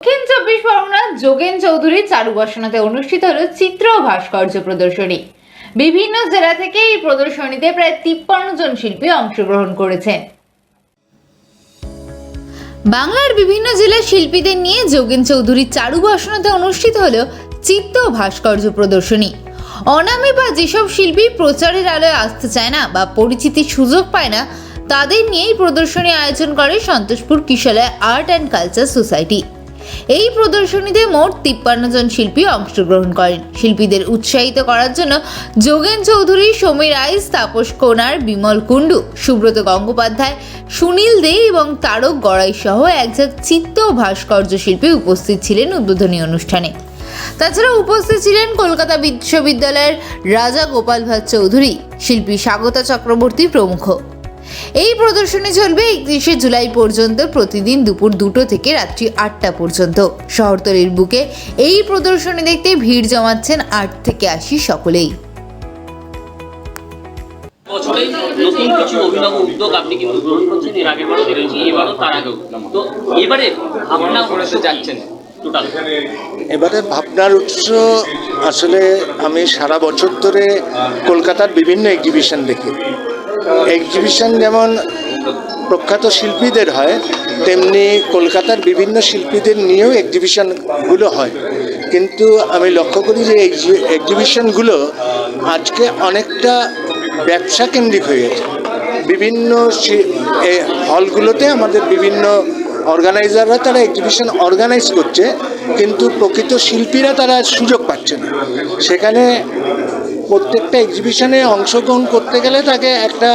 দক্ষিণ চব্বিশ পরগনার যোগেন চৌধুরী চারুবাসনাতে অনুষ্ঠিত হল চিত্র ভাস্কর্য প্রদর্শনী। বিভিন্ন জেলা থেকে এই প্রদর্শনীতে প্রায় তিপ্পান্ন জন শিল্পী অংশগ্রহণ করেছেন। বাংলার বিভিন্ন জেলার শিল্পীদের নিয়ে যোগেন চৌধুরীর চারুবাসনাতে অনুষ্ঠিত হল চিত্ত ভাস্কর্য প্রদর্শনী। অনামে বা যেসব শিল্পী প্রচারের আলোয় আসতে চায় না বা পরিচিতির সুযোগ পায় না, তাদের নিয়েই প্রদর্শনী আয়োজন করে Santoshpur Kishalay art and culture society এই প্রদর্শনীতে মোট তিপ্পান্ন জন শিল্পী অংশগ্রহণ করেন। শিল্পীদের উৎসাহিত করার জন্য যোগেন চৌধুরী, সমীর আইস, তাপস কোনার, বিমল কুণ্ডু, সুব্রত গঙ্গোপাধ্যায়, সুনীল দে এবং তারক গড়াই সহ একঝাঁক চিত্ত ভাস্কর্য শিল্পী উপস্থিত ছিলেন উদ্বোধনী অনুষ্ঠানে। তাছাড়া উপস্থিত ছিলেন কলকাতা বিশ্ববিদ্যালয়ের রাজা গোপাল ভাট চৌধুরী, শিল্পী স্বাগতা চক্রবর্তী প্রমুখ। এই প্রদর্শনী চলবে একত্রিশে জুলাই পর্যন্ত প্রতিদিন দুপুর দুটো থেকে রাত্রি আটটা পর্যন্ত। শহরতলির বুকে এই প্রদর্শনী দেখতে ভিড় জমাচ্ছেন আট থেকে আশি সকলেই। বছরে নতুন কিছু অভিনব উদ্যোগ আপনি কিন্তু গ্রহণ করছেন এর আগের বারও দেখেছি এবারও তার আগেও। তো এবারে আপনার উদ্দেশ্যে যাচ্ছেন এবারে ভাবনার উৎস আসলে আমি সারা বছর ধরে কলকাতার বিভিন্ন এক্সিবিশন দেখি। এক্সিবিশন যেমন প্রখ্যাত শিল্পীদের হয়, তেমনি কলকাতার বিভিন্ন শিল্পীদের নিয়েও এক্সিবিশনগুলো হয়। কিন্তু আমি লক্ষ্য করি যে এক্সিবিশনগুলো আজকে অনেকটা ব্যবসা কেন্দ্রিক হয়ে গেছে। বিভিন্ন হলগুলোতে আমাদের বিভিন্ন অর্গানাইজাররা তারা এক্সিবিশন অর্গানাইজ করছে, কিন্তু প্রকৃত শিল্পীরা তারা সুযোগ পাচ্ছে না। সেখানে প্রত্যেকটা এক্সিবিশনে অংশগ্রহণ করতে গেলে তাকে একটা,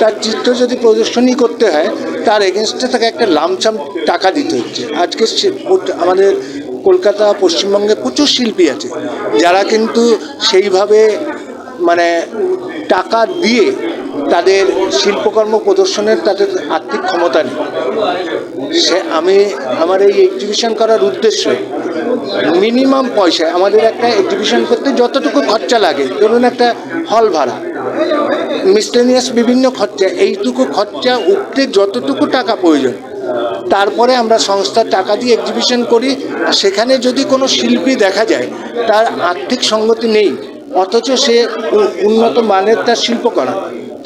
তার চিত্র যদি প্রদর্শনী করতে হয়, তার এগেনস্টে তাকে একটা লামসাম টাকা দিতে হচ্ছে। আজকে আমাদের কলকাতা, পশ্চিমবঙ্গে প্রচুর শিল্পী আছে, যারা কিন্তু সেইভাবে মানে টাকা দিয়ে তাদের শিল্পকর্ম প্রদর্শনের তাদের আর্থিক ক্ষমতা নেই। সে, আমি, আমার এই এক্সিবিশন করার উদ্দেশ্য মিনিমাম পয়সায় আমাদের একটা এক্সিবিশন করতে যতটুকু খরচা লাগে, ধরুন একটা হল ভাড়া মিসলেনিয়াস বিভিন্ন খরচা, এইটুকু খরচা উঠতে যতটুকু টাকা প্রয়োজন, তারপরে আমরা সংস্থার টাকা দিয়ে এক্সিবিশন করি সেখানে যদি কোনো শিল্পী দেখা যায়, তার আর্থিক সঙ্গতি নেই, অথচ সে উন্নত মানের তার শিল্প করা,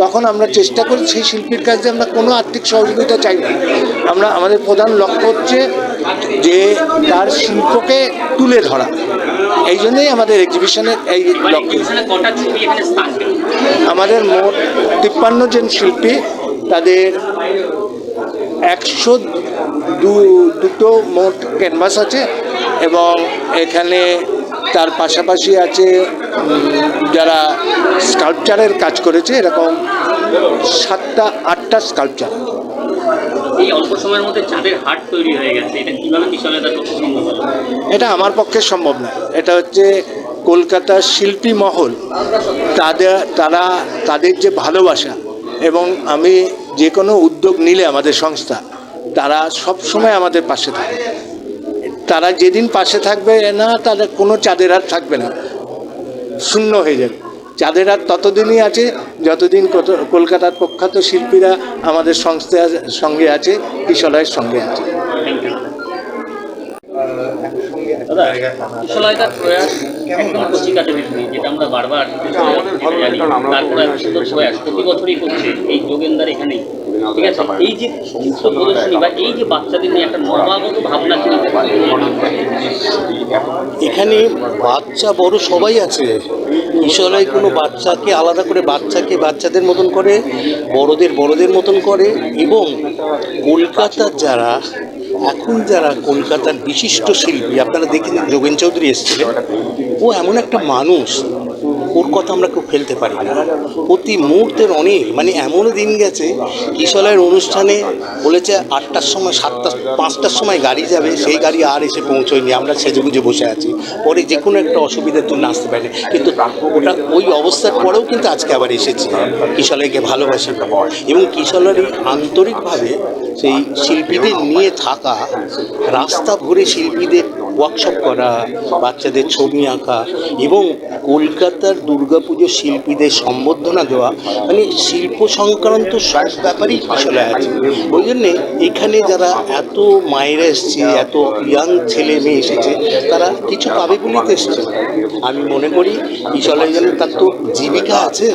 তখন আমরা চেষ্টা করি সেই শিল্পীর কাছে আমরা কোনো আর্থিক সহযোগিতা চাই না। আমরা, আমাদের প্রধান লক্ষ্য হচ্ছে যে তার শিল্পকে তুলে ধরা। এই জন্যই আমাদের এক্সিবিশনের এই আমাদের মোট তিপ্পান্ন জন শিল্পী তাদের একশো দু দুটো মোট ক্যানভাস আছে এবং এখানে তার পাশাপাশি আছে যারা স্কাল্পচারের কাজ করেছে এরকম সাতটা আটটা স্কাল্পচার এই অল্প সময়ের মধ্যে চাঁদের হাট তৈরি হয়ে গেছে। এটা কীভাবে এটা আমার পক্ষে সম্ভব নয় এটা হচ্ছে কলকাতার শিল্পী মহল। তাদের, তারা, তাদের যে ভালোবাসা এবং আমি যে কোনো উদ্যোগ নিলে আমাদের সংস্থা, তারা সব সময় আমাদের পাশে থাকে। তারা যেদিন পাশে থাকবে না, তাদের কোনো চাঁদের হাত থাকবে না। শূন্য হয়ে যাবে। চাঁদের হাট ততদিনই আছে, যতদিন কলকাতার প্রখ্যাত শিল্পীরা আমাদের সংস্থার সঙ্গে আছে কিশলয়ের সঙ্গে আছে। দাদা কুশলয়তার প্রয়াস একদম কচিকাতে বিক্রি যেটা আমরা বারবার জানি। তারপরে এত সুন্দর প্রয়াস প্রতি বছরই করছে এই যোগেন্দার এখানেই। ঠিক আছে? এই যে চিত্র প্রদর্শনী বা এই যে বাচ্চাদের নিয়ে একটা নবাগত ভাবনা ছিল এখানে বাচ্চা বড় সবাই আছে। ঈশ্বরাই কোনো বাচ্চাকে আলাদা করে বাচ্চাকে বাচ্চাদের মতন করে বড়দের বড়দের মতন করে এবং কলকাতার যারা এখন যারা কলকাতার বিশিষ্ট শিল্পী আপনারা দেখেছেন যোগেন চৌধুরী এসেছিলেন। ও এমন একটা মানুষ ওর কথা আমরা কেউ ফেলতে পারি না। প্রতি মুহূর্তের অনেক মানে এমনও দিন গেছে কিশলয়ের অনুষ্ঠানে বলেছে আটটার সময় সাতটা পাঁচটার সময় গাড়ি যাবে, সেই গাড়ি আর এসে পৌঁছয়নি। আমরা সেজে গুজে বসে আছি। পরে যে কোনো একটা অসুবিধার জন্য আসতে পারিনি কিন্তু ওটা ওই অবস্থার পরেও কিন্তু আজকে আবার এসেছি। কিশলয়কে ভালোবাসি। এবং কিশলয়ের এই আন্তরিকভাবে সেই শিল্পীদের নিয়ে থাকা রাস্তা ভরে শিল্পীদের ওয়ার্কশপ করা, বাচ্চাদের ছবি আঁকা এবং কলকাতার দুর্গাপুজো শিল্পীদের সম্বর্ধনা দেওয়া মানে শিল্প সংক্রান্ত সব ব্যাপারেই পিছলে আছে। ওই জন্যে এখানে যারা এত মায়েরা এসছে, এত ইয়াং ছেলে মেয়ে এসেছে, তারা কিছু পাবে বলেই এসছে। আমি মনে করি বিশালয় তার তো জীবিকা আছে?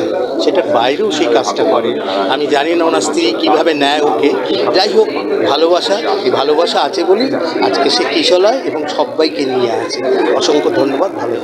সেটা বাইরেও সেই কাজটা করে। আমি জানি না ওনার স্ত্রী কীভাবে নেয় ওকে। যাই হোক, ভালোবাসা, এই ভালোবাসা আছে বলি আজকে সে কিশলয় এবং সবাইকে নিয়ে আছে। অসংখ্য ধন্যবাদ, ভালো